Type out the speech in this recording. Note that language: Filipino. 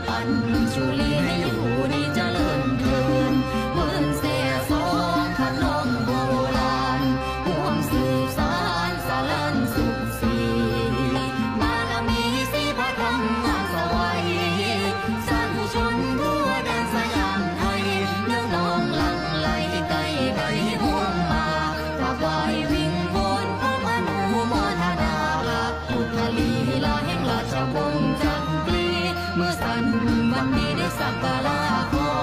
伴你就。Mandinis ang balako